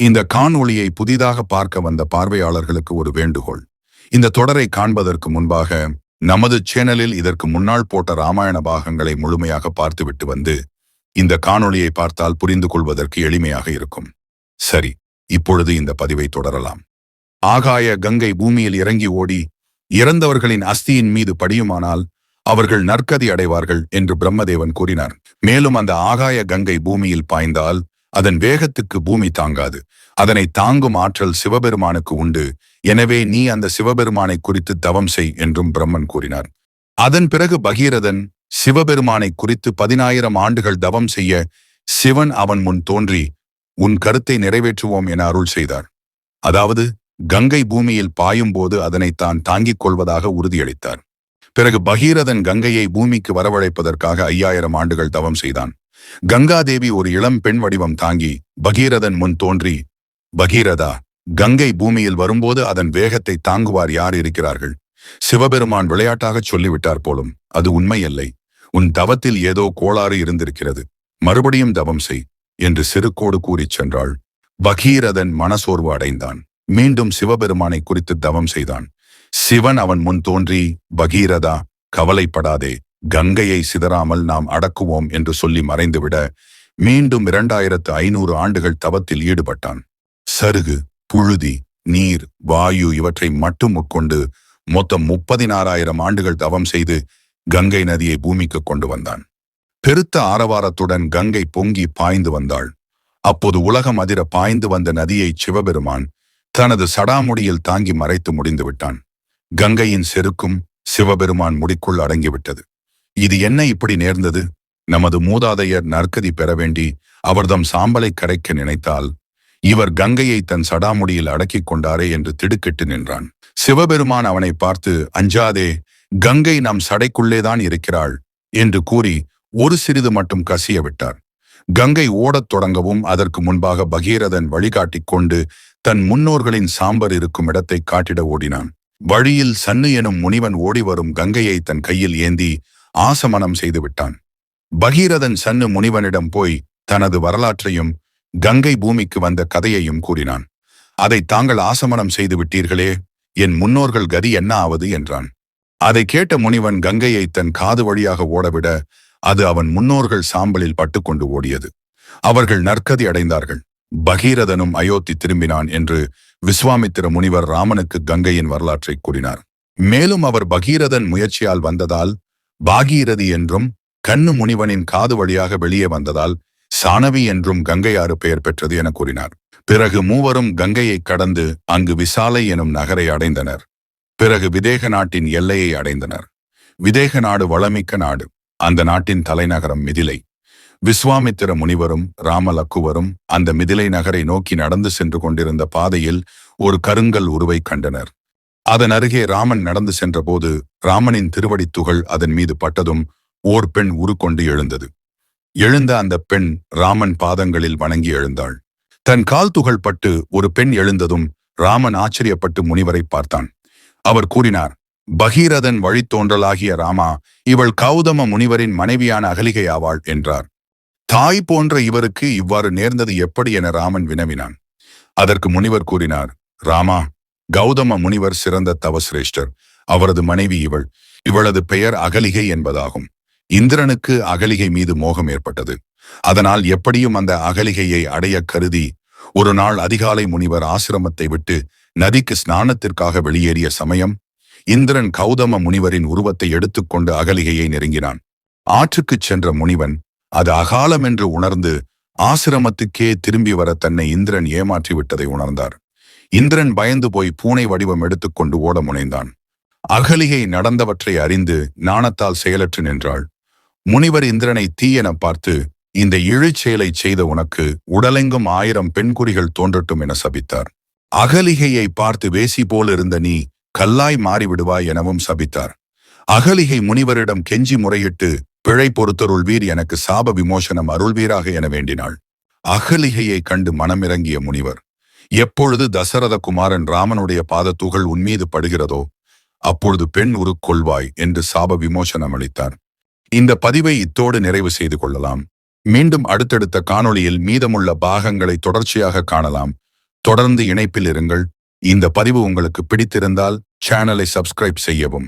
இந்த காணொளியை புதிதாக பார்க்க வந்த பார்வையாளர்களுக்கு ஒரு வேண்டுகோள். இந்த தொடரை காண்பதற்கு முன்பாக நமது சேனலில் இதற்கு முன்னால் போட்ட ராமாயண பாகங்களை முழுமையாக பார்த்துவிட்டு வந்து இந்த காணொளியை பார்த்தால் புரிந்து கொள்வதற்கு எளிமையாக இருக்கும். சரி இப்பொழுது இந்த பதிவை தொடரலாம். ஆகாய கங்கை பூமியில் இறங்கி ஓடி இறந்தவர்களின் அஸ்தியின் மீது படியுமானால் அவர்கள் நற்கதி அடைவார்கள் என்று பிரம்மதேவன் கூறினார் மேலும் அந்த ஆகாய கங்கை பூமியில் பாய்ந்தால் அதன் வேகத்துக்கு பூமி தாங்காது. அதனை தாங்கும் ஆற்றல் சிவபெருமானுக்கு உண்டு. எனவே நீ அந்த சிவபெருமானை குறித்து தவம் செய் என்றும் பிரம்மன் கூறினார். அதன் பிறகு பகீரதன் சிவபெருமானை குறித்து பதினாயிரம் ஆண்டுகள் தவம் செய்ய சிவன் அவன் முன் தோன்றி உன் கருத்தை நிறைவேற்றுவோம் என அருள் செய்தார். அதாவது கங்கை பூமியில் பாயும்போது அதனை தான் தாங்கிக் கொள்வதாக உறுதியளித்தார். பிறகு பகீரதன் கங்கையை பூமிக்கு வரவழைப்பதற்காக ஐயாயிரம் ஆண்டுகள் தவம் செய்தான். கங்காதேவி ஒரு இளம் பெண் வடிவம் தாங்கி பகீரதன் முன் தோன்றி பகீரதா கங்கை பூமியில் வரும்போது அதன் வேகத்தை தாங்குவார் யார் இருக்கிறார்கள்? சிவபெருமான் விளையாட்டாகச் சொல்லிவிட்டார் போலும் அது உண்மையல்லை. உன் தவத்தில் ஏதோ கோளாறு இருந்திருக்கிறது. மறுபடியும் தவம் செய் என்று சிறுக்கோடு கூறிச் சென்றாள். பகீரதன் மனசோர்வு அடைந்தான். மீண்டும் சிவபெருமானை குறித்து தவம் செய்தான். சிவன் அவன் முன் தோன்றி பகீரதா கவலைப்படாதே. கங்கையை சிதறாமல் நாம் அடக்குவோம் என்று சொல்லி மறைந்துவிட மீண்டும் இரண்டாயிரத்து ஐநூறு ஆண்டுகள் தவத்தில் ஈடுபட்டான். சருகு புழுதி நீர் வாயு இவற்றை மட்டும் உட்கொண்டு மொத்தம் முப்பதினாறாயிரம் ஆண்டுகள் தவம் செய்து கங்கை நதியை பூமிக்கு கொண்டு வந்தான். பெருத்த ஆரவாரத்துடன் கங்கை பொங்கி பாய்ந்து வந்தாள். அப்போது உலகம் அதிர பாய்ந்து வந்த நதியை சிவபெருமான் தனது சடாமுடியில் தாங்கி மறைத்து முடிந்து விட்டான் கங்கையின் செருக்கும் சிவபெருமான் முடிக்குள் அடங்கிவிட்டது. இது என்ன இப்படி நேர்ந்தது? நமது மூதாதையர் நற்கதி பெற வேண்டி அவர்தம் சாம்பலை கரைக்க நினைத்தால் இவர் கங்கையை தன் சடாமுடியில் அடக்கிக் கொண்டாரே என்று திடுக்கிட்டு நின்றான். சிவபெருமான் அவனை பார்த்து அஞ்சாதே கங்கை நம் சடைக்குள்ளேதான் இருக்கிறாள் என்று கூறி ஒரு சிறிது மட்டும் கசிய விட்டார். கங்கை ஓடத் தொடங்கவும் அதற்கு முன்பாக பகீரதன் வழிகாட்டிக் கொண்டு தன் முன்னோர்களின் சாம்பர் இருக்கும் இடத்தை காட்டிட ஓடினான். வழியில் சன்னு எனும் முனிவன் ஓடி வரும் கங்கையை தன் கையில் ஏந்தி ஆசமனம் செய்து விட்டான் பகீரதன் சன்னு முனிவனிடம் போய் தனது வரலாற்றையும் கங்கை பூமிக்கு வந்த கதையையும் கூறினான். அதை தாங்கள் ஆசமனம் செய்து விட்டீர்களே என் முன்னோர்கள் கதி என்ன ஆவது என்றான். அதை கேட்ட முனிவன் கங்கையை தன் காது வழியாக ஓடவிட அது அவன் முன்னோர்கள் சாம்பலில் பட்டுக்கொண்டு ஓடியது. அவர்கள் நற்கதி அடைந்தார்கள். பகீரதனும் அயோத்தி திரும்பினான் என்று விஸ்வாமித்திர முனிவர் ராமனுக்கு கங்கையின் வரலாற்றை கூறினார். மேலும் அவர் பகீரதன் முயற்சியால் வந்ததால் பாகீரதி என்றும் கண்ணு முனிவனின் காது வழியாக வெளியே வந்ததால் சானவி என்றும் கங்கையாறு பெயர் பெற்றது என கூறினார். பிறகு மூவரும் கங்கையை கடந்து அங்கு விசாலை எனும் நகரை அடைந்தனர். பிறகு விதேக நாட்டின் எல்லையை அடைந்தனர். விதேக நாடு வளமிக்க நாடு. அந்த நாட்டின் தலைநகரம் மிதிலை. விஸ்வாமித்திர முனிவரும் ராமலக்குவரும் அந்த மிதிலை நகரை நோக்கி நடந்து சென்று கொண்டிருந்த பாதையில் ஒரு கருங்கல் உருவை கண்டனர். அதன் அருகே ராமன் நடந்து சென்றபோது ராமனின் திருவடித் துகள் அதன் மீது பட்டதும் ஓர் பெண் உருக்கொண்டு எழுந்தது. எழுந்த அந்த பெண் ராமன் பாதங்களில் வணங்கி எழுந்தாள். தன் கால் துகள் பட்டு ஒரு பெண் எழுந்ததும் ராமன் ஆச்சரியப்பட்டு முனிவரை பார்த்தான். அவர் கூறினார் பகீரதன் வழித்தோன்றலாகிய ராமா இவள் கௌதம முனிவரின் மனைவியான அகலிகை ஆவாள் என்றார். தாய் போன்ற இவருக்கு இவ்வாறு நேர்ந்தது எப்படி என ராமன் வினவினான். அதற்கு முனிவர் கூறினார் ராமா கௌதம முனிவர் சிறந்த தவசிரேஷ்டர். அவரது மனைவி இவள். இவளது பெயர் அகலிகை என்பதாகும். இந்திரனுக்கு அகலிகை மீது மோகம் ஏற்பட்டது. அதனால் எப்படியும் அந்த அகலிகையை அடைய கருதி ஒரு நாள் அதிகாலை முனிவர் ஆசிரமத்தை விட்டு நதிக்கு ஸ்நானத்திற்காக வெளியேறிய சமயம் இந்திரன் கௌதம முனிவரின் உருவத்தை எடுத்துக்கொண்டு அகலிகையை நெருங்கினான். ஆற்றுக்குச் சென்ற முனிவன் அது அகாலம் என்று உணர்ந்து ஆசிரமத்துக்கே திரும்பி வர தன்னை இந்திரன் ஏமாற்றி விட்டதை உணர்ந்தார். இந்திரன் பயந்து போய் பூனை வடிவம் எடுத்துக்கொண்டு ஓட முனைந்தான். அகலிகை நடந்தவற்றை அறிந்து நாணத்தால் செயலற்று நின்றாள். முனிவர் இந்திரனை தீயென பார்த்து இந்த இழிச் செய்த உனக்கு உடலெங்கும் ஆயிரம் பெண்குறிகள் தோன்றட்டும் என சபித்தார். அகலிகையை பார்த்து வேசி போல் இருந்த நீ கல்லாய் மாறிவிடுவாய் எனவும் சபித்தார். அகலிகை முனிவரிடம் கெஞ்சி முறையிட்டு பிழை பொறுத்தருள்வீர் எனக்கு சாப விமோசனம் அருள்வீராக என வேண்டினாள். அகலிகையை கண்டு மனமிறங்கிய முனிவர் எப்பொழுது தசரத குமாரன் ராமனுடைய பாதத்துகள் உன்மீது படுகிறதோ அப்பொழுது பெண் உருக்கொள்வாய் என்று சாப விமோசனம் அளித்தார். இந்த பதிவை இத்தோடு நிறைவு செய்து கொள்ளலாம். மீண்டும் அடுத்தடுத்த காணொளியில் மீதமுள்ள பாகங்களை தொடர்ச்சியாக காணலாம். தொடர்ந்து இணைப்பில் இருங்கள். இந்த பதிவு உங்களுக்கு பிடித்திருந்தால் சேனலை சப்ஸ்கிரைப் செய்யவும்.